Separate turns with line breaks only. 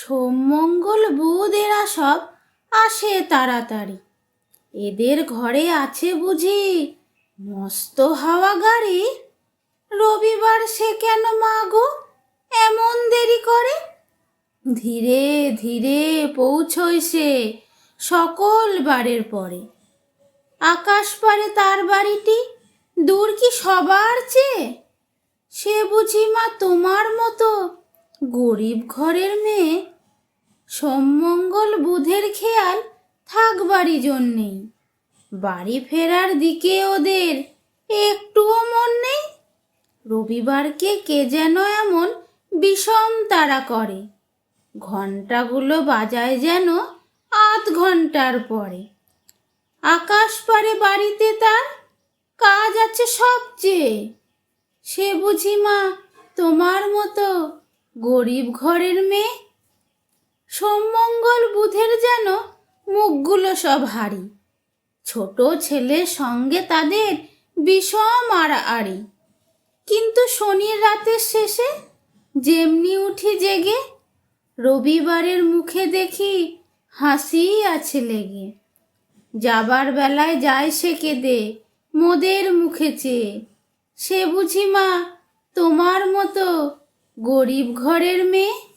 সোমমঙ্গল বুধ এরা সব আসে তাড়াতাড়ি। এদের ঘরে আছে বুঝি মস্ত হাওয়া গাড়ি। রবিবার সে কেন মা গো এমন দেরি করে? ধীরে ধীরে পৌঁছয় সে সকল বারের পরে। আকাশ পারে তার বাড়িটি দূর কি সবার চেয়ে? সে বুঝি মা তোমার মতো গরিব ঘরের মেয়ে, সোমমঙ্গল বুধের খেয়াল থাকবারই জন্যেই। বাড়ি ফেরার দিকে ওদের একটুও মন নেই। রবিবারকে কে যেন এমন বিষম তারা করে। ঘন্টাগুলো বাজায় যেন আধ ঘণ্টার পরে। আকাশ পারে বাড়িতে তার কাজ আছে সবচেয়ে। সে বুঝি মা, তোমার মতো গরিব ঘরের মেয়ে? সোমমঙ্গল বুধের যেন মুখগুলো সব হারি ছোট ছেলের সঙ্গে তাদের বিষম আড়াআড়ি। কিন্তু শনির রাতের শেষে যেমনি উঠি জেগে, রবিবারের মুখে দেখি হাসি আছে লেগে। যাবার বেলায় যায় সে কেঁদে, মোদের মুখে চেয়ে। সে বুঝি মা, তোমার মতো গরিব ঘরের মেয়ে?